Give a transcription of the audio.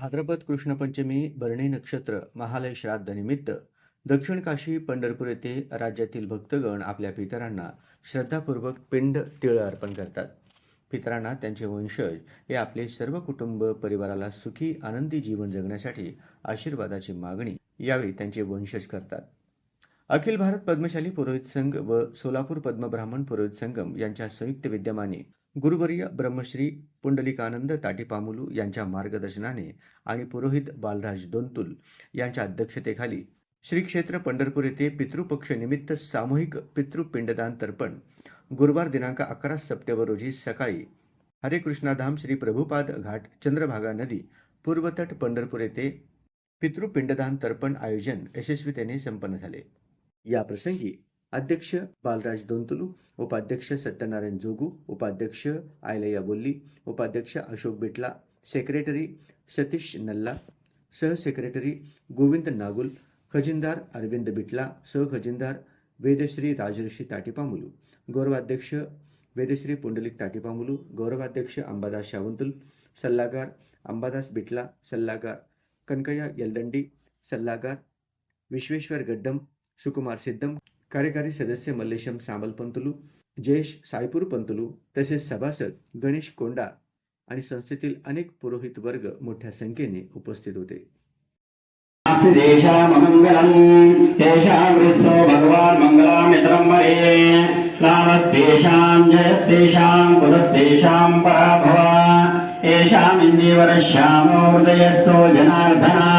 भाद्रपद कृष्णपंचमी बर्णी नक्षत्र महालय श्राद्ध निमित्त दक्षिण काशी पंढरपूर येथे राज्यातील भक्तगण आपल्या पितरांना श्रद्धापूर्वक पिंड तिळ अर्पण करतात. पितरांना त्यांचे वंशज हे आपले सर्व कुटुंब परिवाराला सुखी आनंदी जीवन जगण्यासाठी आशीर्वादाची मागणी यावेळी त्यांचे वंशज करतात. अखिल भारत पद्मशाली पुरोहित संघ व सोलापूर पद्मब्राह्मण पुरोहित संगम यांच्या संयुक्त विद्यमाने गुरुवर्य ब्रह्मश्री पुंडलिकानंद ताटीपामुलू यांच्या मार्गदर्शनाने आणि पुरोहित बालराज दोंतुल यांच्या अध्यक्षतेखाली श्री क्षेत्र पंढरपूर येथे पितृपक्षनिमित्त सामूहिक पितृपिंडदान तर्पण गुरुवार दिनांक अकरा सप्टेंबर रोजी सकाळी हरे कृष्णाधाम श्री प्रभुपाद घाट चंद्रभागा नदी पूर्वतट पंढरपूर येथे पितृपिंडदान तर्पण आयोजन यशस्वीतेने संपन्न झाले. या प्रसंगी अध्यक्ष बालराज दोंतुलू उपाध्यक्ष सत्यनारायण जोगू उपाध्यक्ष आयलया बोल्ली उपाध्यक्ष अशोक बिटला सेक्रेटरी सतीश नल्ला सहसेक्रेटरी गोविंद नागुल खजिनदार अरविंद बिटला सहखजिनदार वेदश्री राजर्षी ताटीपामुलू गौरवाध्यक्ष वेदश्री पुंडलिक ताटीपामुलू गौरवाध्यक्ष अंबादास शावंतुल सल्लागार अंबादास बिटला सल्लागार कनकया यलदंडी सल्लागार विश्वेश्वर गड्डम सुकुमार सिद्धम कार्यकारी सदस्य मल्लेशम सामल पंतुलू जयेश सायपूर पंतुलू तसेच सभासद गणेश कोंडा आणि संस्थेतील अनेक पुरोहित वर्ग मोठ्या संख्येने उपस्थित होते. भगवान तेषाममङ्गलम् तेषां हृत्सो भगवान् मङ्गलामित्रम् वरे। लाभस्तेषाम् जयस्तेषाम् कुलस्तेषाम् पराभव। येषामिन्दीवरश्यामो हृदयस्थो जनार्दना।